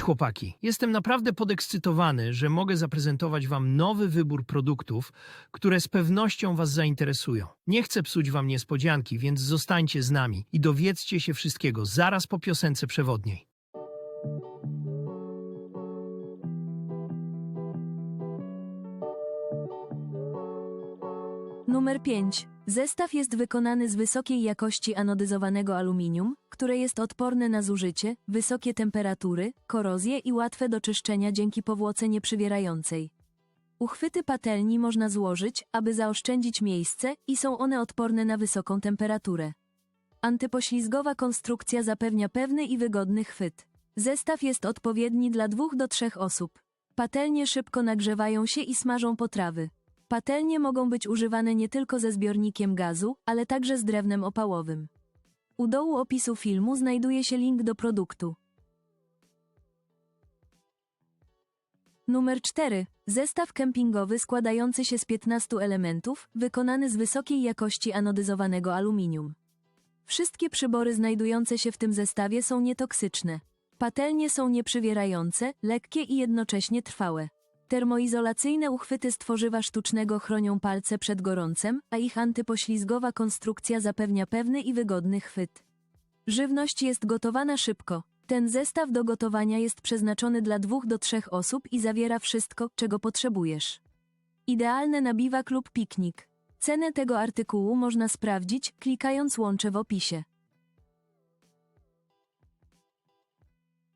Chłopaki. Jestem naprawdę podekscytowany, że mogę zaprezentować wam nowy wybór produktów, które z pewnością was zainteresują. Nie chcę psuć wam niespodzianki, więc zostańcie z nami i dowiedzcie się wszystkiego zaraz po piosence przewodniej. Numer 5. Zestaw jest wykonany z wysokiej jakości anodyzowanego aluminium, które jest odporne na zużycie, wysokie temperatury, korozję i łatwe do czyszczenia dzięki powłoce nieprzywierającej. Uchwyty patelni można złożyć, aby zaoszczędzić miejsce i są one odporne na wysoką temperaturę. Antypoślizgowa konstrukcja zapewnia pewny i wygodny chwyt. Zestaw jest odpowiedni dla dwóch do trzech osób. Patelnie szybko nagrzewają się i smażą potrawy. Patelnie mogą być używane nie tylko ze zbiornikiem gazu, ale także z drewnem opałowym. U dołu opisu filmu znajduje się link do produktu. Numer 4. Zestaw kempingowy składający się z 15 elementów, wykonany z wysokiej jakości anodyzowanego aluminium. Wszystkie przybory znajdujące się w tym zestawie są nietoksyczne. Patelnie są nieprzywierające, lekkie i jednocześnie trwałe. Termoizolacyjne uchwyty z tworzywa sztucznego chronią palce przed gorącem, a ich antypoślizgowa konstrukcja zapewnia pewny i wygodny chwyt. Żywność jest gotowana szybko. Ten zestaw do gotowania jest przeznaczony dla dwóch do trzech osób i zawiera wszystko, czego potrzebujesz. Idealne na biwak lub piknik. Cenę tego artykułu można sprawdzić, klikając łącze w opisie.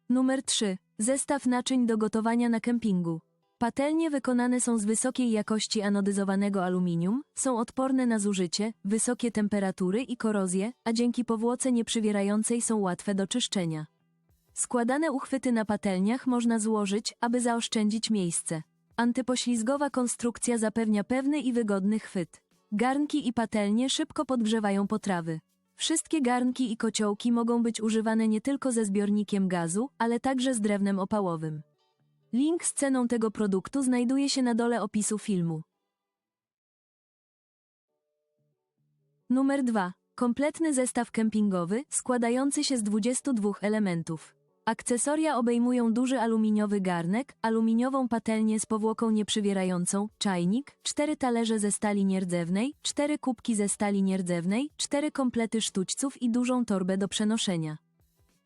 Numer 3. Zestaw naczyń do gotowania na kempingu. Patelnie wykonane są z wysokiej jakości anodyzowanego aluminium, są odporne na zużycie, wysokie temperatury i korozję, a dzięki powłoce nieprzywierającej są łatwe do czyszczenia. Składane uchwyty na patelniach można złożyć, aby zaoszczędzić miejsce. Antypoślizgowa konstrukcja zapewnia pewny i wygodny chwyt. Garnki i patelnie szybko podgrzewają potrawy. Wszystkie garnki i kociołki mogą być używane nie tylko ze zbiornikiem gazu, ale także z drewnem opałowym. Link z ceną tego produktu znajduje się na dole opisu filmu. Numer 2. Kompletny zestaw kempingowy składający się z 22 elementów. Akcesoria obejmują duży aluminiowy garnek, aluminiową patelnię z powłoką nieprzywierającą, czajnik, cztery talerze ze stali nierdzewnej, cztery kubki ze stali nierdzewnej, cztery komplety sztućców i dużą torbę do przenoszenia.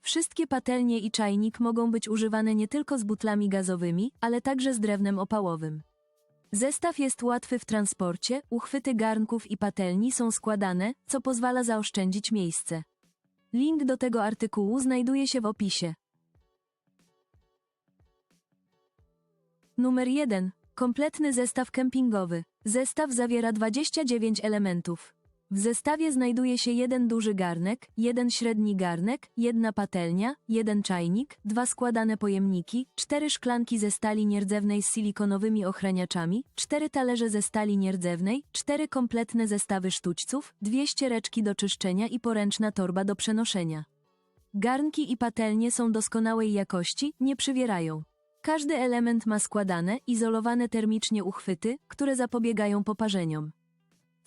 Wszystkie patelnie i czajnik mogą być używane nie tylko z butlami gazowymi, ale także z drewnem opałowym. Zestaw jest łatwy w transporcie, uchwyty garnków i patelni są składane, co pozwala zaoszczędzić miejsce. Link do tego artykułu znajduje się w opisie. Numer 1. Kompletny zestaw kempingowy. Zestaw zawiera 29 elementów. W zestawie znajduje się jeden duży garnek, jeden średni garnek, jedna patelnia, jeden czajnik, dwa składane pojemniki, cztery szklanki ze stali nierdzewnej z silikonowymi ochraniaczami, cztery talerze ze stali nierdzewnej, cztery kompletne zestawy sztućców, dwie ściereczki do czyszczenia i poręczna torba do przenoszenia. Garnki i patelnie są doskonałej jakości, nie przywierają. Każdy element ma składane, izolowane termicznie uchwyty, które zapobiegają poparzeniom.